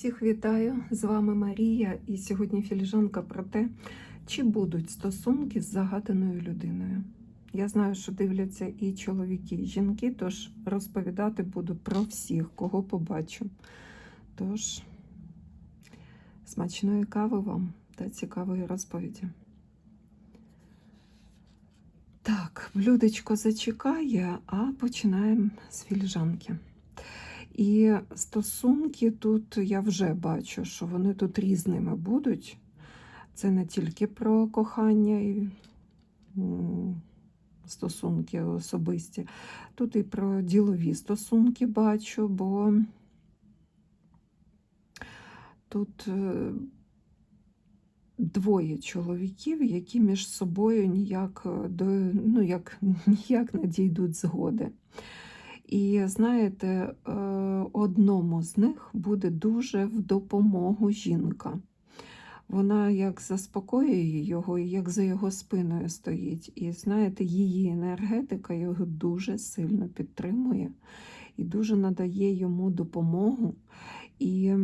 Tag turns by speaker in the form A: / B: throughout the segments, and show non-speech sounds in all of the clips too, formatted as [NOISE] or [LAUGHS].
A: Всіх вітаю! З вами Марія, і сьогодні філіжанка про те, чи будуть стосунки з загаданою людиною. Я знаю, що дивляться і чоловіки, і жінки, тож розповідати буду про всіх, кого побачу. Тож, смачної кави вам та цікавої розповіді. Так, блюдечко зачекає, а починаємо з філіжанки. І стосунки тут я вже бачу, що вони тут різними будуть. Це не тільки про кохання і стосунки особисті. Тут і про ділові стосунки бачу, бо тут е, двоє чоловіків, які між собою ніяк, ну, як, [LAUGHS] ніяк не дійдуть згоди. І знаєте, е, одному з них буде дуже в допомогу жінка. Вона як заспокоює його, як за його спиною стоїть. І знаєте, її енергетика його дуже сильно підтримує і дуже надає йому допомогу. І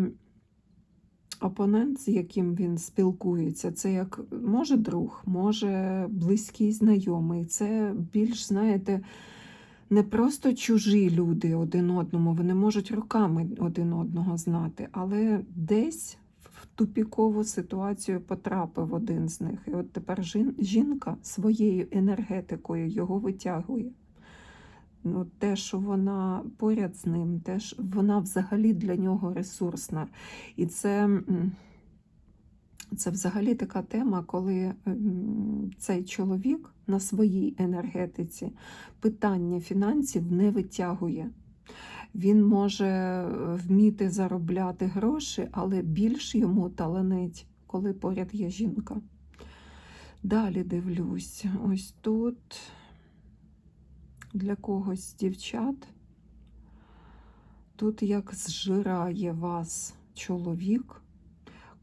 A: опонент, з яким він спілкується, це як може друг, може близький знайомий. Це більш, знаєте, не просто чужі люди один одному, вони можуть роками один одного знати, але десь в тупікову ситуацію потрапив один з них. І от тепер жінка своєю енергетикою його витягує. Ну, Те, що вона поряд з ним, те, що вона взагалі для нього ресурсна. І це. Це взагалі така тема, коли цей чоловік на своїй енергетиці питання фінансів не витягує. Він може е, вміти заробляти гроші, але більш йому таланить, коли поряд є жінка. Далі дивлюсь, ось тут для когось дівчат, тут як зжирає вас чоловік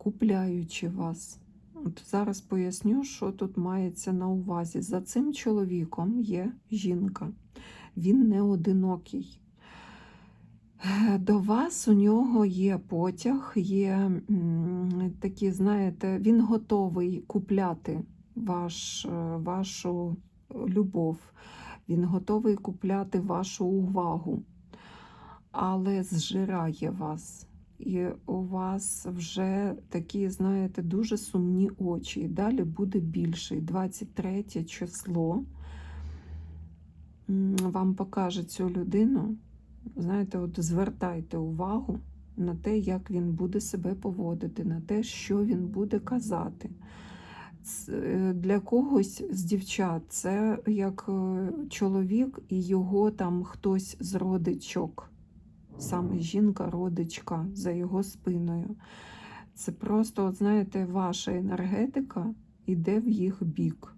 A: купляючи вас. От Зараз поясню, що тут мається на увазі. За цим чоловіком є жінка, він не одинокий. До вас у нього є потяг, є такі, знаєте, він готовий купляти ваш, вашу любов, він готовий купляти вашу увагу, але зжирає вас і у вас вже такі, знаєте, дуже сумні очі. І далі буде більше. 23 число вам покаже цю людину. Знаєте, от звертайте увагу на те, як він буде себе поводити, на те, що він буде казати. Е, для когось з дівчат це як е, чоловік і його там хтось з родичок саме жінка-родичка за його спиною. Це просто, от знаєте, ваша енергетика йде в їх бік.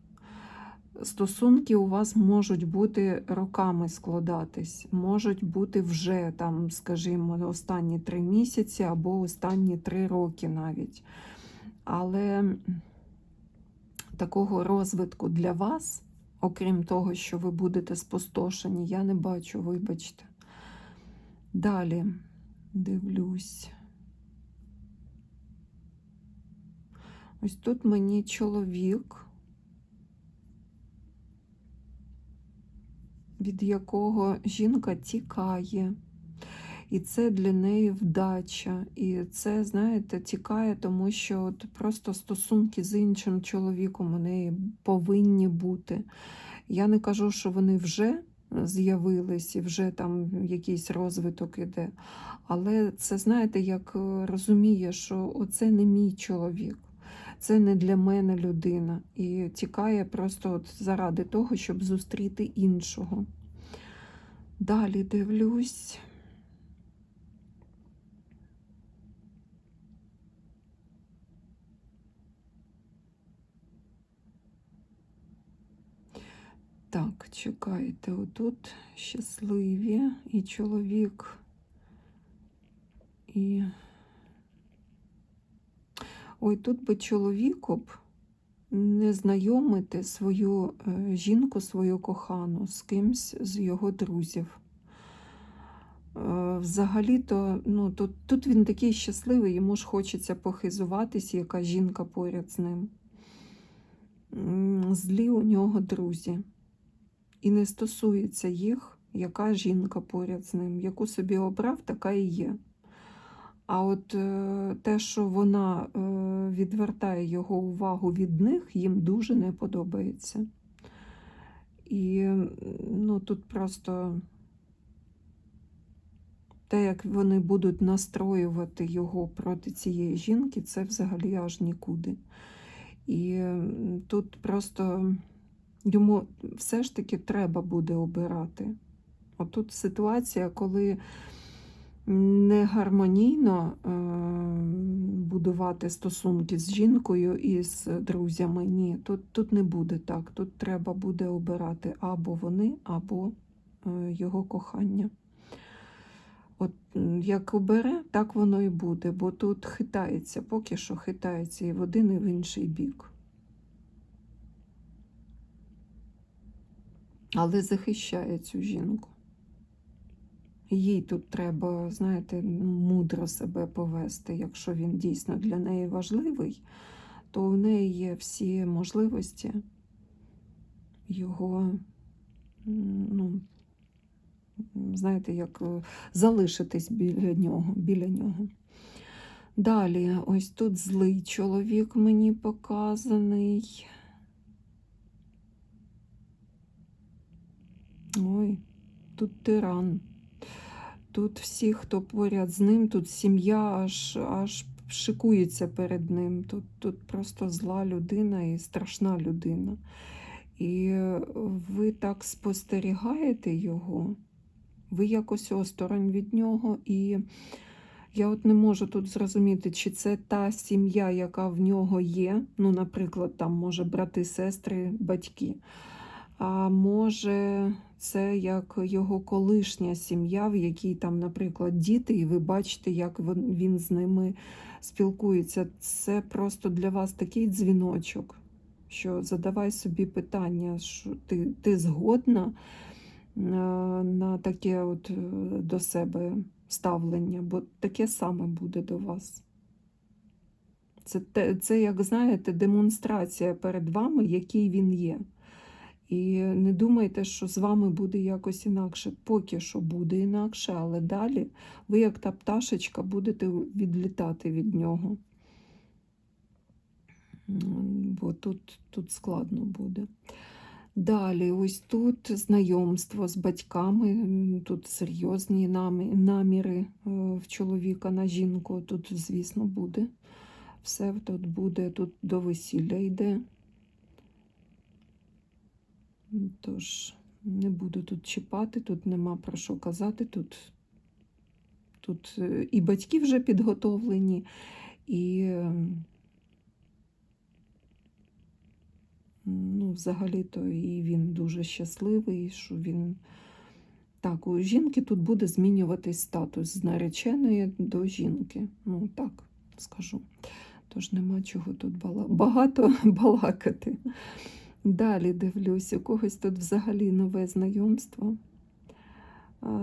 A: Стосунки у вас можуть бути роками складатись, можуть бути вже, там, скажімо, останні три місяці або останні три роки навіть. Але такого розвитку для вас, окрім того, що ви будете спустошені, я не бачу, вибачте. Далі дивлюсь. Ось тут мені чоловік, від якого жінка тікає. І це для неї вдача. І це, знаєте, тікає, тому що от просто стосунки з іншим чоловіком у неї повинні бути. Я не кажу, що вони вже з'явились і вже там якийсь розвиток іде. Але це, знаєте, як е, розуміє, що оце не мій чоловік, це не для мене людина. І тікає просто от заради того, щоб зустріти іншого. Далі дивлюсь. Так, чекайте, отут щасливі і чоловік, і. Ой, тут би чоловіку б не знайомити свою е, жінку, свою кохану з кимсь з його друзів. Е, Взагалі-то, ну, тут, тут він такий щасливий, йому ж хочеться похизуватись, яка жінка поряд з ним. Злі у нього друзі. І не стосується їх, яка жінка поряд з ним. Яку собі обрав, така і є. А от е, те, що вона е, відвертає його увагу від них, їм дуже не подобається. І ну, тут просто те, як вони будуть настроювати його проти цієї жінки, це взагалі аж нікуди. І тут просто йому все ж таки треба буде обирати. Отут ситуація, коли не гармонійно е, будувати стосунки з жінкою і з друзями. Ні, тут, тут не буде так. Тут треба буде обирати або вони, або е, його кохання. От як обере, так воно і буде, бо тут хитається, поки що хитається і в один, і в інший бік. Але захищає цю жінку. Їй тут треба, знаєте, мудро себе повести. Якщо він дійсно для неї важливий, то у неї є всі можливості його, ну, знаєте, як е, залишитись біля нього, біля нього. Далі, ось тут злий чоловік мені показаний. Ой, тут тиран. Тут всі, хто поряд з ним, тут сім'я аж, аж шикується перед ним. Тут, тут просто зла людина і страшна людина. І ви так спостерігаєте його, ви якось осторонь від нього. І я от не можу тут зрозуміти, чи це та сім'я, яка в нього є. Ну, наприклад, там може брати, сестри, батьки. А може, це як його колишня сім'я, в якій там, наприклад, діти, і ви бачите, як він з ними спілкується. Це просто для вас такий дзвіночок, що задавай собі питання, що ти, ти згодна е, на таке от е, до себе ставлення, бо таке саме буде до вас. Це, це, як знаєте, демонстрація перед вами, який він є. І не думайте, що з вами буде якось інакше. Поки що буде інакше, але далі ви, як та пташечка, будете відлітати від нього. Бо тут, тут складно буде. Далі, ось тут знайомство з батьками, тут серйозні наміри е, в чоловіка на жінку. Тут, звісно, буде. Все тут буде, тут до весілля йде. Тож не буду тут чіпати, тут нема про що казати. Тут, тут е, і батьки вже підготовлені, і ну, взагалі-то і він дуже щасливий, що він. Так, у жінки тут буде змінюватись статус з нареченої до жінки. Ну, так скажу. Тож нема чого тут багато [LAUGHS] балакати. Далі дивлюсь, у когось тут взагалі нове знайомство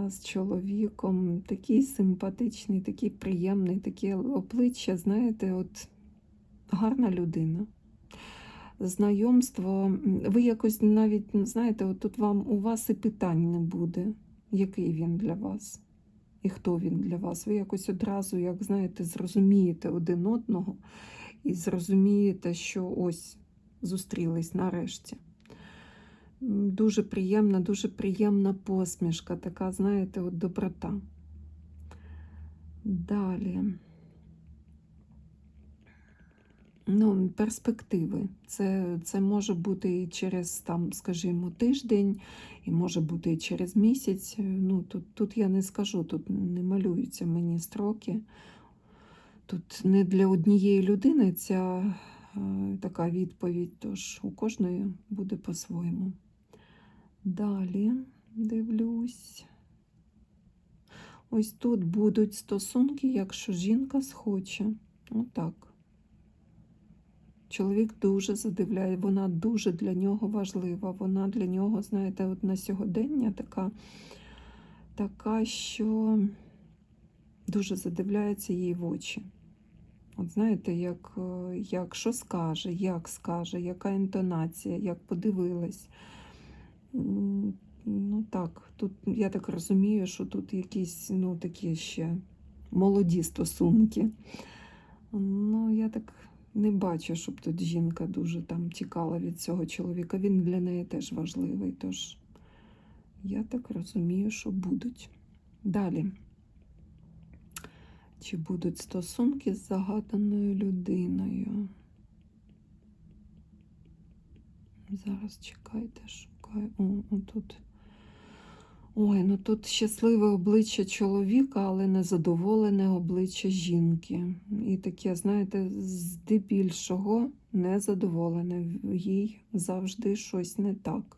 A: з чоловіком. Такий симпатичний, такий приємний, таке обличчя, знаєте, от гарна людина. Знайомство, ви якось навіть, ну, знаєте, от тут вам у вас і питань не буде, який він для вас і хто він для вас. Ви якось одразу, як знаєте, зрозумієте один одного і зрозумієте, що ось зустрілись нарешті. Дуже приємна, дуже приємна посмішка, така, знаєте, от доброта. Далі. Ну, перспективи. Це, це може бути і через, там, скажімо, тиждень, і може бути і через місяць. Ну, тут, тут я не скажу, тут не малюються мені строки. Тут не для однієї людини ця така відповідь, тож у кожної буде по-своєму. Далі дивлюсь. Ось тут будуть стосунки, якщо жінка схоче. Отак. Чоловік дуже задивляє, вона дуже для нього важлива. Вона для нього, знаєте, от на сьогодення така така, що дуже задивляється їй в очі. От знаєте, як, е, як що скаже, як скаже, яка інтонація, як подивилась. Ну так, тут я так розумію, що тут якісь ну, такі ще молоді стосунки. Ну, я так не бачу, щоб тут жінка дуже там тікала від цього чоловіка. Він для неї теж важливий. Тож я так розумію, що будуть. Далі. Чи будуть стосунки з загаданою людиною? Зараз чекайте, шукаю. О, отут. Ой, ну тут щасливе обличчя чоловіка, але незадоволене обличчя жінки. І таке, знаєте, здебільшого незадоволене. Їй завжди щось не так.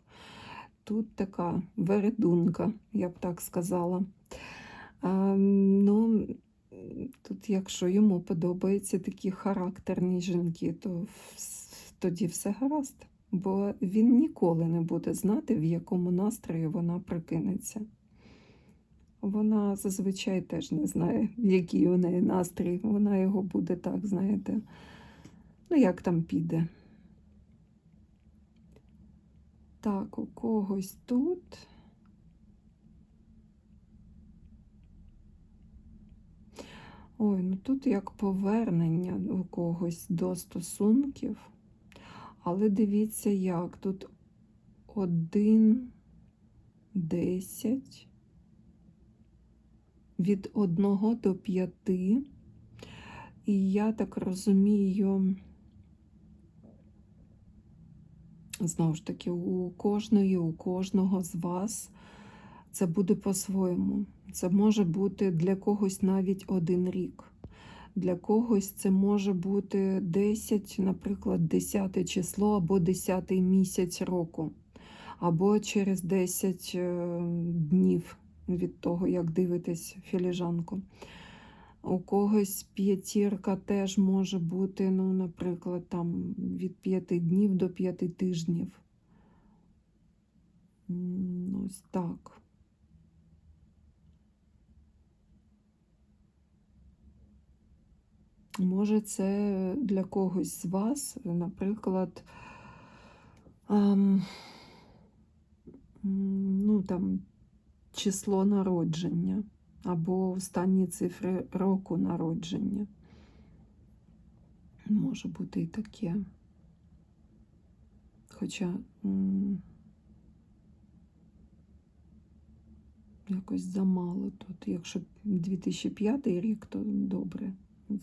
A: Тут така вередунка, я б так сказала. А, ну, тут, якщо йому подобаються такі характерні жінки, то тоді все гаразд. Бо він ніколи не буде знати, в якому настрої вона прикинеться. Вона зазвичай теж не знає, який у неї настрій. Вона його буде так, знаєте, ну як там піде. Так, у когось тут. Ой, ну тут як повернення у когось до стосунків. Але дивіться, як тут 1, 10, від 1 до 5. І я так розумію, знову ж таки, у кожної, у кожного з вас це буде по-своєму. Це може бути для когось навіть один рік. Для когось це може бути 10, наприклад, 10 число або 10 місяць року, або через 10 е, днів від того, як дивитесь філіжанку. У когось п'ятірка теж може бути, ну, наприклад, там від 5 днів до 5 тижнів. Ось так. Може, це для когось з вас, наприклад, ем, ну, там, число народження або останні цифри року народження. Може бути і таке. Хоча м, якось замало тут. Якщо 2005 рік, то добре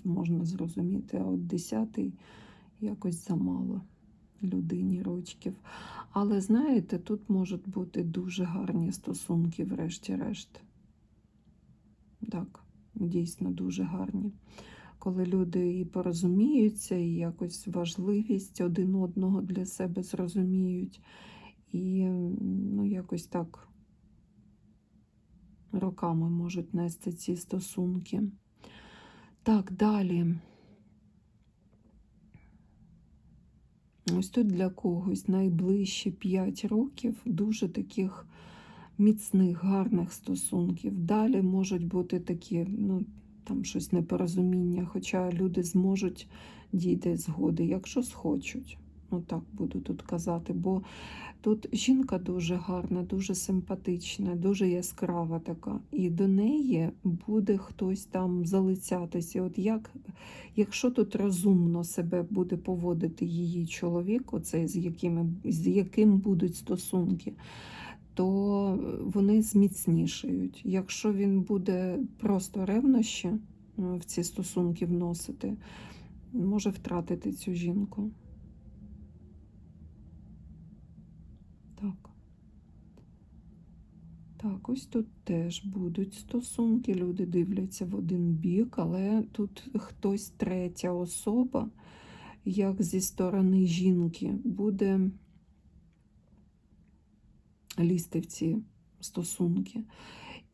A: можна зрозуміти, а от 10-й якось замало людині рочків. Але знаєте, тут можуть бути дуже гарні стосунки, врешті-решт. Так, дійсно дуже гарні. Коли люди і порозуміються, і якось важливість один одного для себе зрозуміють, і ну, якось так роками можуть нести ці стосунки. Так, далі. Ось тут для когось найближчі 5 років дуже таких міцних, гарних стосунків. Далі можуть бути такі, ну, там щось непорозуміння, хоча люди зможуть дійти згоди, якщо схочуть. Ну, так буду тут казати, бо тут жінка дуже гарна, дуже симпатична, дуже яскрава така. І до неї буде хтось там залицятися. От як, якщо тут розумно себе буде поводити її чоловік, оцей, з, якими, з яким будуть стосунки, то вони зміцнішають. Якщо він буде просто ревнощі е, в ці стосунки вносити, може втратити цю жінку. Так. Так, ось тут теж будуть стосунки. Люди дивляться в один бік, але тут хтось третя особа, як зі сторони жінки, буде лізти в ці стосунки.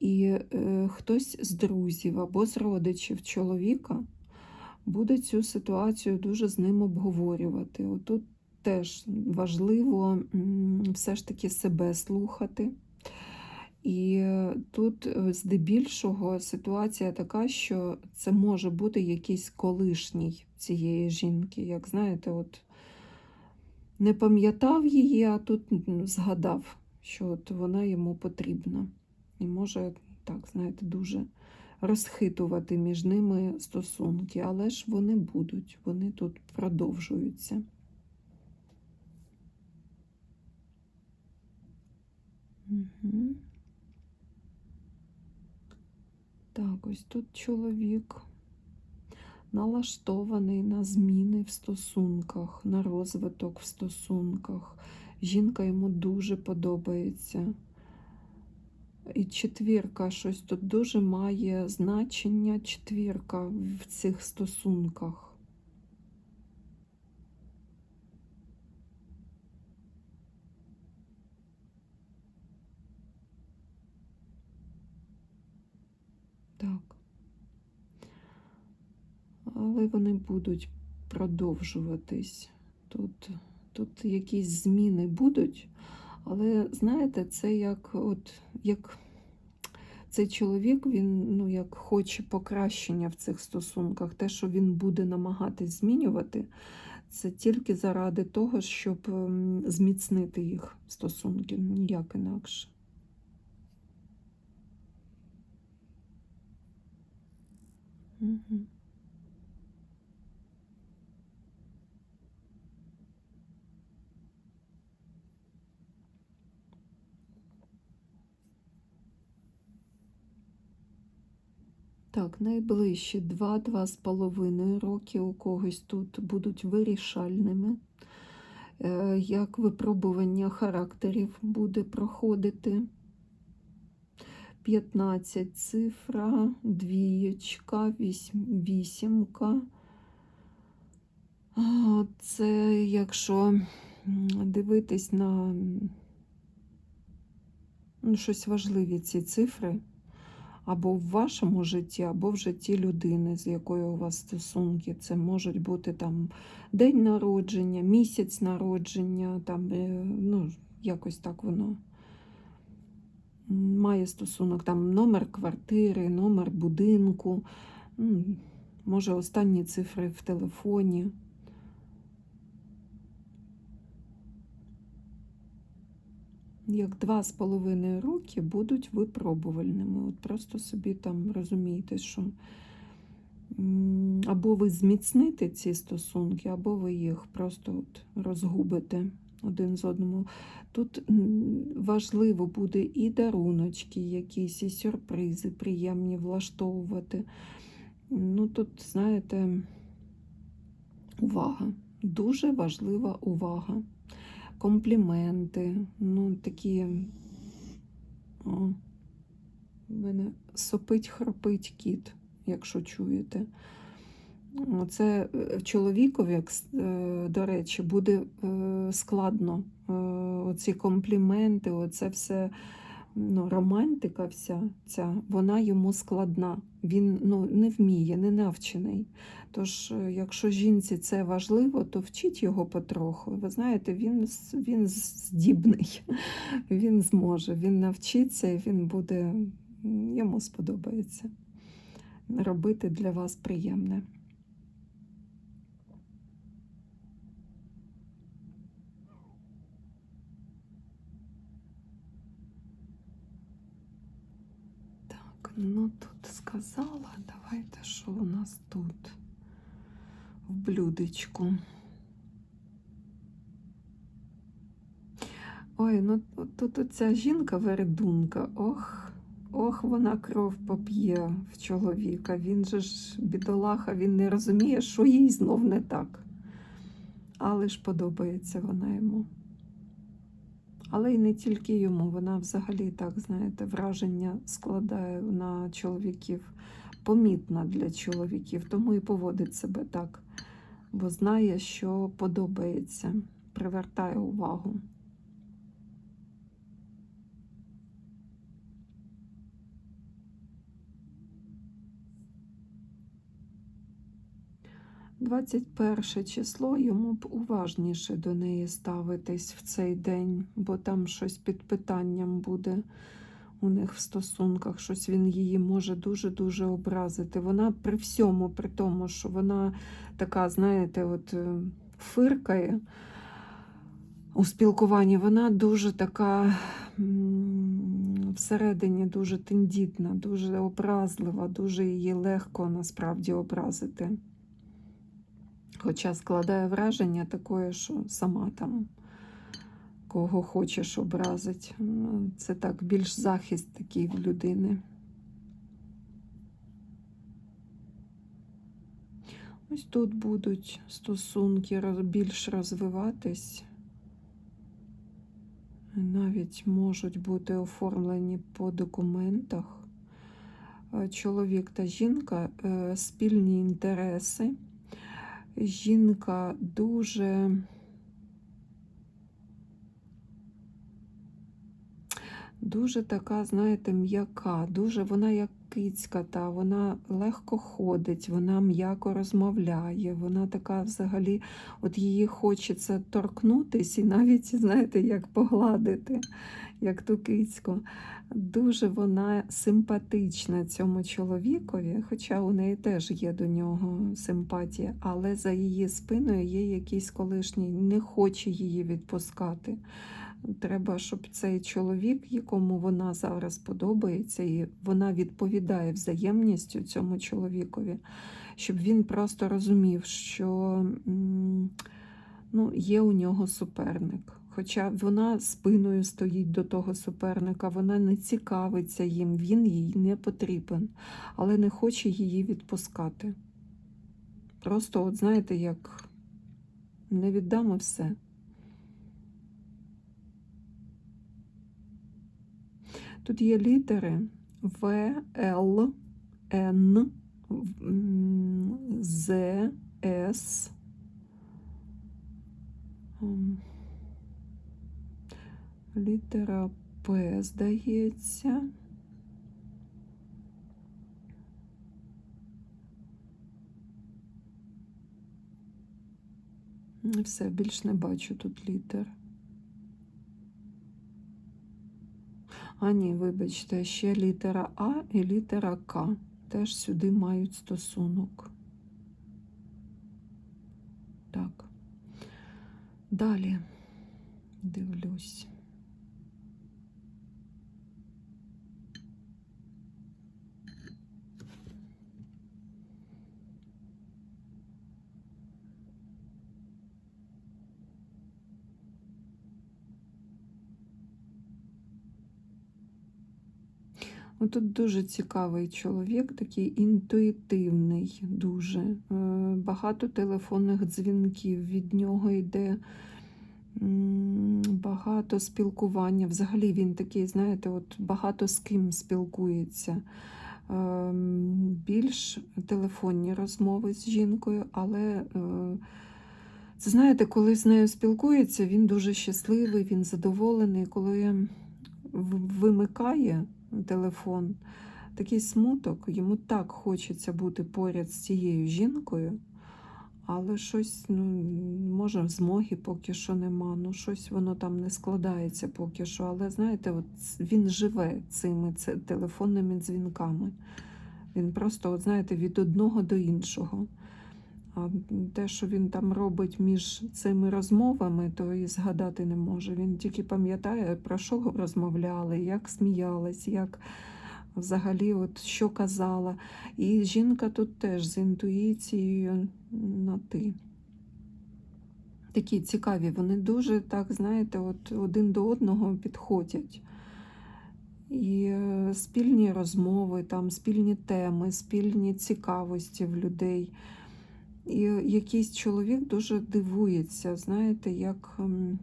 A: І е, хтось з друзів або з родичів чоловіка буде цю ситуацію дуже з ним обговорювати. Отут теж важливо все ж таки себе слухати І е, тут е, здебільшого ситуація така, що це може бути якийсь колишній цієї жінки. Як знаєте, от не пам'ятав її, а тут згадав, що от вона йому потрібна. І може, так, знаєте, дуже розхитувати між ними стосунки, але ж вони будуть, вони тут продовжуються. Угу. Так, ось тут чоловік налаштований на зміни в стосунках, на розвиток в стосунках. Жінка йому дуже подобається. І четвірка, щось тут дуже має значення четвірка в цих стосунках. Так. Але вони будуть продовжуватись. Тут, тут якісь зміни будуть, але знаєте, це як от як цей чоловік, він ну, як хоче покращення в цих стосунках. Те, що він буде намагатись змінювати, це тільки заради того, щоб ем, зміцнити їх стосунки, ніяк інакше. Угу. Так, найближчі 2-2,5 роки у когось тут будуть вирішальними. Е, Як випробування характерів буде проходити. 15 цифра, двієчка, вісім- вісімка. Це якщо дивитись на ну, щось важливі ці цифри, або в вашому житті, або в житті людини, з якою у вас стосунки. Це можуть бути там день народження, місяць народження, там, е, ну, якось так воно має стосунок, там номер квартири, номер будинку, може останні цифри в телефоні. Як два з половиною роки будуть випробувальними. От просто собі там розумієте, що або ви зміцните ці стосунки, або ви їх просто от розгубите один з одному. Тут важливо буде і даруночки, якісь, і сюрпризи приємні влаштовувати. Ну, тут, знаєте, увага. Дуже важлива увага. Компліменти, ну, такі. О, в мене сопить, хропить кіт, якщо чуєте. Це е, чоловікові, е, до речі, буде е, складно. Оці компліменти, оце все ну, романтика вся ця, вона йому складна. Він ну, не вміє, не навчений. Тож, е, якщо жінці це важливо, то вчіть його потроху. Ви знаєте, він, він здібний, [LAUGHS] він зможе, він навчиться і він буде, йому сподобається робити для вас приємне. Так, ну тут сказала. Давайте, що у нас тут в блюдечку. Ой, ну тут оця жінка вередунка. Ох, ох, вона кров поп'є в чоловіка. Він же ж бідолаха, він не розуміє, що їй знов не так. Але ж подобається вона йому. Але й не тільки йому, вона взагалі так, знаєте, враження складає на чоловіків, помітна для чоловіків, тому і поводить себе так, бо знає, що подобається, привертає увагу. Двадцять перше число йому б уважніше до неї ставитись в цей день, бо там щось під питанням буде у них в стосунках, щось він її може дуже-дуже образити. Вона при всьому, при тому, що вона така, знаєте, от е, фиркає у спілкуванні, вона дуже така всередині дуже тендітна, дуже образлива, дуже її легко насправді образити. Хоча складає враження таке, що сама там кого хочеш образить. Це так, більш захист такий в людини. Ось тут будуть стосунки більш розвиватись. Навіть можуть бути оформлені по документах. Е, Чоловік та жінка е, спільні інтереси. Жінка дуже дуже така, знаєте, м'яка, дуже вона як кицька, та вона легко ходить, вона м'яко розмовляє, вона така взагалі, от її хочеться торкнутись і навіть, знаєте, як погладити, як ту кицьку. Дуже вона симпатична цьому чоловікові, хоча у неї теж є до нього симпатія, але за її спиною є якийсь колишній, не хоче її відпускати. Треба, щоб цей чоловік, якому вона зараз подобається, і вона відповідає взаємністю цьому чоловікові, щоб він просто розумів, що ну, є у нього суперник. Хоча вона спиною стоїть до того суперника, вона не цікавиться їм, він їй не потрібен, але не хоче її відпускати. Просто, от знаєте, як не віддамо все. Тут є літери В, Л, Н, З, С. Літера П, здається. Все, більш не бачу тут літер. А ні, вибачте, ще літера А і літера К теж сюди мають стосунок. Так. Далі дивлюсь. Тут дуже цікавий чоловік, такий інтуїтивний, дуже. Е, Багато телефонних дзвінків від нього йде, багато спілкування. Взагалі він такий, знаєте, от багато з ким спілкується. Ем, Більш телефонні розмови з жінкою, але е, знаєте, коли з нею спілкується, він дуже щасливий, він задоволений, коли вимикає телефон, такий смуток, йому так хочеться бути поряд з цією жінкою, але щось, ну, може, змоги поки що нема, ну щось воно там не складається поки що. Але знаєте, от він живе цими телефонними дзвінками. Він просто, от, знаєте, від одного до іншого. Те, що він там робить між цими розмовами, то і згадати не може. Він тільки пам'ятає, про що розмовляли, як сміялись, як взагалі от що казала. І жінка тут теж з інтуїцією на ти. Такі цікаві, вони дуже так, знаєте, от один до одного підходять. І е, спільні розмови, там, спільні теми, спільні цікавості в людей. І якийсь чоловік дуже дивується, знаєте, як ем,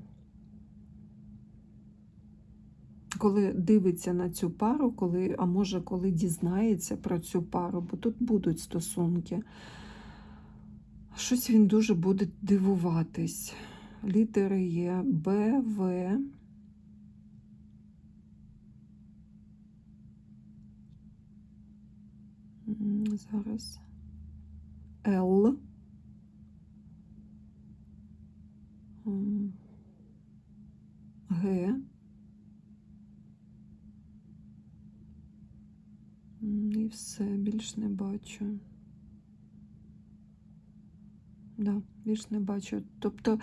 A: коли дивиться на цю пару, коли, а може, коли дізнається про цю пару, бо тут будуть стосунки. Щось він дуже буде дивуватись. Літери є Б, В. Зараз. Л. Г. І все більш не бачу. Да, більш не бачу. Тобто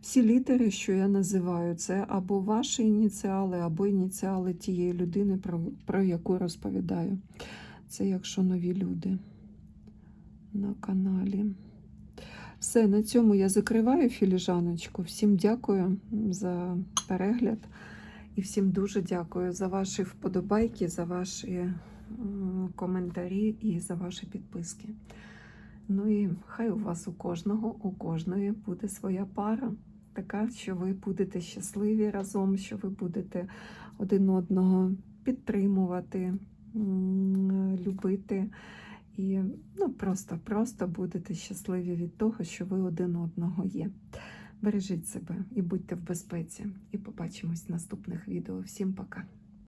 A: всі літери, що я називаю, це або ваші ініціали, або ініціали тієї людини, про, про яку розповідаю. Це якщо нові люди на каналі. Все, на цьому я закриваю філіжаночку. Всім дякую за перегляд. І всім дуже дякую за ваші вподобайки, за ваші коментарі і за ваші підписки. Ну і хай у вас у кожного, у кожної буде своя пара. Така, що ви будете щасливі разом, що ви будете один одного підтримувати, любити. І ну, просто, просто будете щасливі від того, що ви один одного є. Бережіть себе і будьте в безпеці. І побачимось в наступних відео. Всім пока!